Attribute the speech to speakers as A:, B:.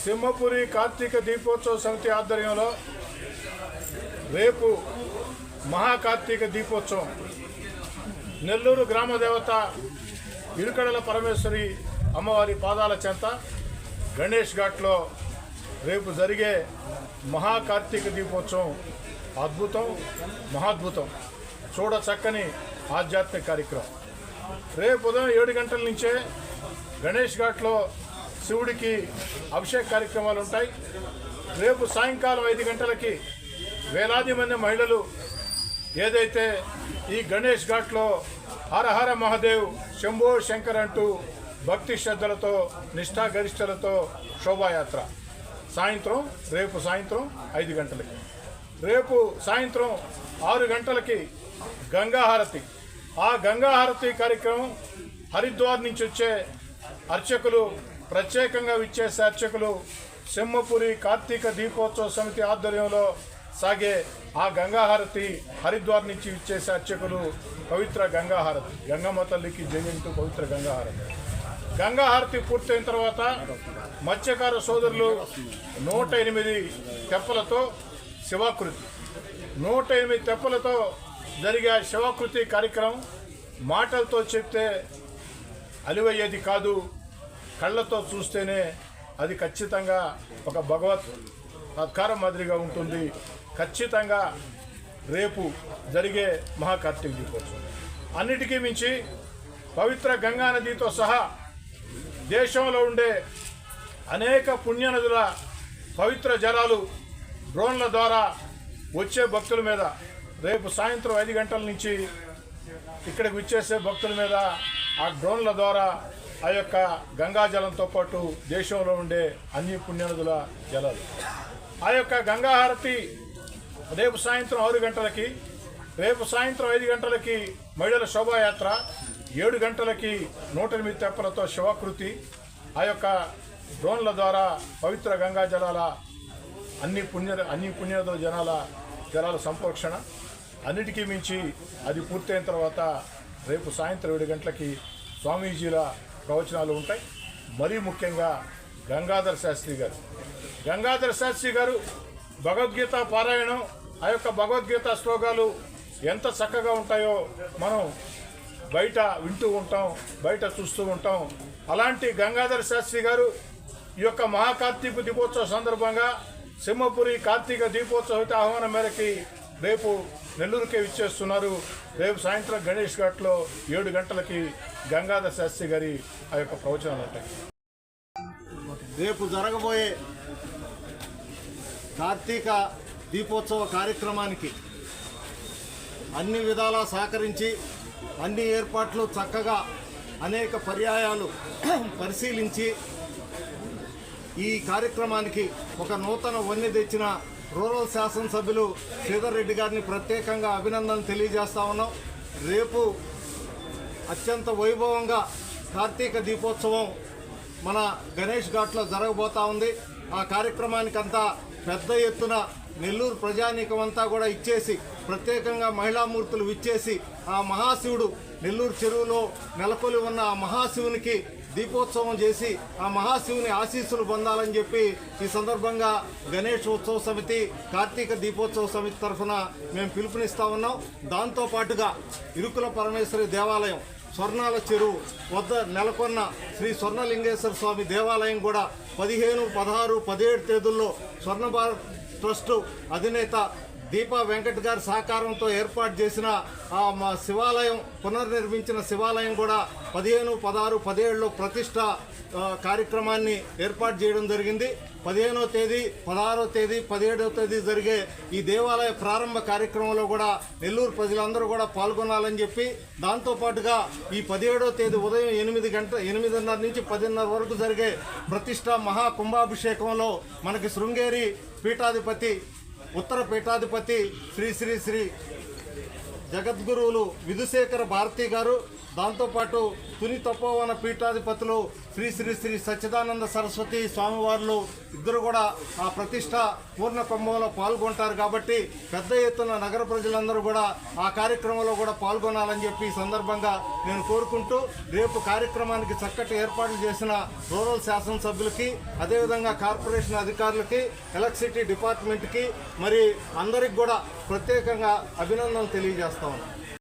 A: సింహపురి కార్తీక దీపోత్సవ సమితి ఆధ్వర్యంలో రేపు మహాకార్తీక దీపోత్సవం. నెల్లూరు గ్రామదేవత ఇరుకడల పరమేశ్వరి అమ్మవారి పాదాల చెంత గణేష్ ఘాట్లో రేపు జరిగే మహాకార్తీక దీపోత్సవం అద్భుతం మహాద్భుతం. చూడ చక్కని ఆధ్యాత్మిక కార్యక్రమం. రేపు ఉదయం ఏడు గంటల నుంచే గణేష్ ఘాట్లో శివుడికి అభిషేక కార్యక్రమాలు ఉంటాయి. రేపు సాయంకాలం ఐదు గంటలకి వేలాది మంది మహిళలు ఏదైతే ఈ గణేష్ ఘాట్లో హరహర మహాదేవ్ శంభో శంకర్ అంటూ భక్తి శ్రద్ధలతో నిష్ఠాగరిష్టలతో శోభాయాత్ర. సాయంత్రం రేపు సాయంత్రం ఐదు గంటలకి. రేపు సాయంత్రం ఆరు గంటలకి గంగాహారతి ఆ గంగాహారతి కార్యక్రమం హరిద్వార్ నుంచి వచ్చే అర్చకులు ప్రత్యేకంగా విచ్చేసే అర్చకులు సింహపురి కార్తీక దీపోత్సవ సమితి ఆధ్వర్యంలో సాగే ఆ గంగాహారతి హరిద్వార్ నుంచి విచ్చేసే అర్చకులు పవిత్ర గంగాహారతి గంగమ్మ తల్లికి జయంతు పవిత్ర గంగాహారతి గంగాహారతి పూర్తయిన తర్వాత మత్స్యకార సోదరులు నూట ఎనిమిది తెప్పలతో శివాకృతి. నూట ఎనిమిది తెప్పలతో జరిగే శివాకృతి కార్యక్రమం మాటలతో చెప్తే అలివయ్యేది కాదు కళ్ళతో చూస్తేనే అది ఖచ్చితంగా ఒక భగవత్ సత్కారం మాదిరిగా ఉంటుంది. ఖచ్చితంగా రేపు జరిగే మహాకార్తీక దీపోత్సవం అన్నిటికీ మించి పవిత్ర గంగా నదితో సహా దేశంలో ఉండే అనేక పుణ్యనదుల పవిత్ర జలాలు డ్రోన్ల ద్వారా వచ్చే భక్తుల మీద రేపు సాయంత్రం ఐదు గంటల నుంచి ఇక్కడికి విచ్చేసే భక్తుల మీద ఆ డ్రోన్ల ద్వారా ఆ యొక్క గంగా జలంతో పాటు దేశంలో ఉండే అన్ని పుణ్యనదుల జలాలు. ఆ యొక్క గంగాహారతి రేపు సాయంత్రం ఆరు గంటలకి రేపు సాయంత్రం ఐదు గంటలకి మహిళల శోభాయాత్ర ఏడు గంటలకి నూట ఎనిమిది తెప్పలతో శివకృతి ఆ యొక్క డ్రోన్ల ద్వారా పవిత్ర గంగా జలాల అన్ని పుణ్య అన్ని పుణ్యనదుల జనాల జలాల సంరక్షణ. అన్నిటికీ మించి అది పూర్తయిన తర్వాత రేపు సాయంత్రం ఏడు గంటలకి స్వామీజీల ప్రవచనాలు ఉంటాయి. మరీ ముఖ్యంగా గంగాధర శాస్త్రి గారు. గంగాధర శాస్త్రి గారు భగవద్గీత పారాయణం ఆ యొక్క భగవద్గీత శ్లోకాలు ఎంత చక్కగా ఉంటాయో మనం బయట వింటూ ఉంటాం బయట చూస్తూ ఉంటాం. అలాంటి గంగాధర శాస్త్రి గారు ఈ యొక్క మహాకార్తీక దీపోత్సవ సందర్భంగా సింహపురి కార్తీక దీపోత్సవ ఆహ్వానం మేరకి రేపు నెల్లూరుకే ఇచ్చేస్తున్నారు రేపు సాయంత్రం గణేష్ ఘాట్లో ఏడు గంటలకి గంగాధర శాస్త్రి గారి ఆ యొక్క ప్రవచనాలు ఉంటాయి.
B: రేపు జరగబోయే కార్తీక దీపోత్సవ కార్యక్రమానికి అన్ని విధాలా సహకరించి అన్ని ఏర్పాట్లు చక్కగా అనేక పర్యాయాలు పరిశీలించి ఈ కార్యక్రమానికి ఒక నూతన వన్నె తెచ్చిన రూరల్ శాసనసభ్యులు శ్రీధర్ రెడ్డి గారిని ప్రత్యేకంగా అభినందన తెలియజేస్తా ఉన్నాం. రేపు అత్యంత వైభవంగా కార్తీక దీపోత్సవం మన గణేష్ ఘాట్లో జరగబోతా ఉంది. ఆ కార్యక్రమానికంతా పెద్ద ఎత్తున నెల్లూరు ప్రజానీకం అంతా కూడా ఇచ్చేసి ప్రత్యేకంగా మహిళామూర్తులు ఇచ్చేసి ఆ మహాశివుడు నెల్లూరు చెరువులో నెలకొలి ఉన్న ఆ మహాశివునికి దీపోత్సవం చేసి ఆ మహాశివుని ఆశీస్సులు పొందాలని చెప్పి ఈ సందర్భంగా గణేష్ ఉత్సవ సమితి కార్తీక దీపోత్సవ సమితి తరఫున మేము పిలుపునిస్తా ఉన్నాం. దాంతో పాటుగా ఇరుకుల పరమేశ్వరి దేవాలయం స్వర్ణాల చెరువు వద్ద నెలకొన్న శ్రీ స్వర్ణలింగేశ్వర స్వామి దేవాలయం కూడా పదిహేను పదహారు పదిహేడు తేదీల్లో స్వర్ణ ಟ್ರಸ್ಟು ಅಧಿನೇತ దీపా వెంకట్ గారి సహకారంతో ఏర్పాటు చేసిన ఆ మా శివాలయం పునర్నిర్మించిన శివాలయం కూడా పదిహేను పదహారు పదిహేడులో ప్రతిష్ట కార్యక్రమాన్ని ఏర్పాటు చేయడం జరిగింది. పదిహేనో తేదీ పదహారో తేదీ పదిహేడవ తేదీ జరిగే ఈ దేవాలయ ప్రారంభ కార్యక్రమంలో కూడా నెల్లూరు ప్రజలందరూ కూడా పాల్గొనాలని చెప్పి దాంతోపాటుగా ఈ పదిహేడో తేదీ ఉదయం ఎనిమిది గంట ఎనిమిదిన్నర నుంచి పదిన్నర వరకు జరిగే ప్రతిష్ట మహా కుంభాభిషేకంలో మనకి శృంగేరి పీఠాధిపతి ఉత్తర పీఠాధిపతి శ్రీ శ్రీ శ్రీ జగద్గురువులు విధుశేఖర భారతి గారు దాంతోపాటు తుని తపోవన పీఠాధిపతులు శ్రీ శ్రీ శ్రీ సచ్చిదానంద సరస్వతి స్వామివార్లు ఇద్దరు కూడా ఆ ప్రతిష్ట పూర్ణ కుంభంలో పాల్గొంటారు కాబట్టి పెద్ద ఎత్తున నగర ప్రజలందరూ కూడా ఆ కార్యక్రమంలో కూడా పాల్గొనాలని చెప్పి సందర్భంగా నేను కోరుకుంటూ రేపు కార్యక్రమానికి చక్కటి ఏర్పాట్లు చేసిన రూరల్ శాసనసభ్యులకి అదేవిధంగా కార్పొరేషన్ అధికారులకి ఎలక్ట్రిసిటీ డిపార్ట్మెంట్కి మరి అందరికి కూడా ప్రత్యేకంగా అభినందనలు తెలియజేస్తా ఉన్నాను